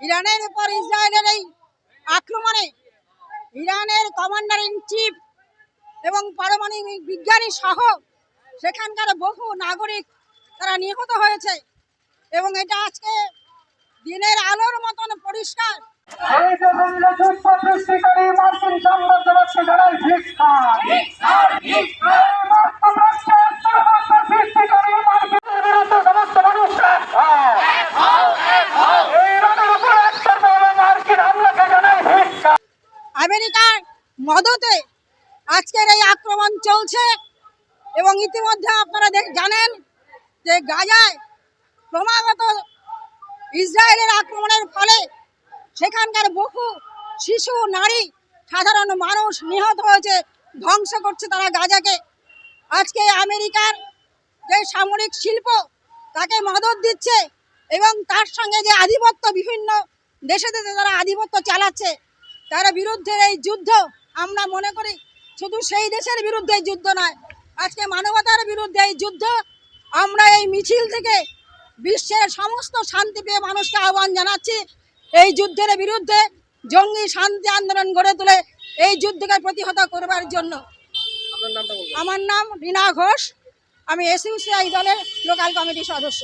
ইরানের উপর ইসরায়েলের এই আক্রমণে ইরানের কমান্ডার ইন চিফ এবং পারমাণবিক বিজ্ঞানী সহ সেখানকার বহু নাগরিক তারা নিহত হয়েছে এবং এটা আজকে দিনের আলোর মতন পরিষ্কার মার্কিন ধিক্কার। আমেরিকার মদতে আজকের এই আক্রমণ চলছে এবং ইতিমধ্যে আপনারা জানেন যে গাজায় ক্রমাগত ইসরায়েলের আক্রমণের ফলে সেখানকার বহু শিশু, নারী, সাধারণ মানুষ নিহত হয়েছে, ধ্বংস করছে তারা গাজাকে। আজকে আমেরিকার যে সামরিক শিল্প, তাকে মদত দিচ্ছে এবং তার সঙ্গে যে আধিপত্য বিভিন্ন দেশে দেশে তারা আধিপত্য চালাচ্ছে তার বিরুদ্ধে এই যুদ্ধ আমরা মনে করি শুধু সেই দেশের বিরুদ্ধে এই যুদ্ধ নয় আজকে মানবতার বিরুদ্ধে এই যুদ্ধ আমরা এই মিছিল থেকে বিশ্বের সমস্ত শান্তি পেয়ে মানুষকে আহ্বান জানাচ্ছি এই যুদ্ধের বিরুদ্ধে জঙ্গি শান্তি আন্দোলন গড়ে তুলে এই যুদ্ধকে প্রতিহত করবার জন্য। আমার নাম রীনা ঘোষ আমি এসইউসিআই দলের লোকাল কমিটির সদস্য।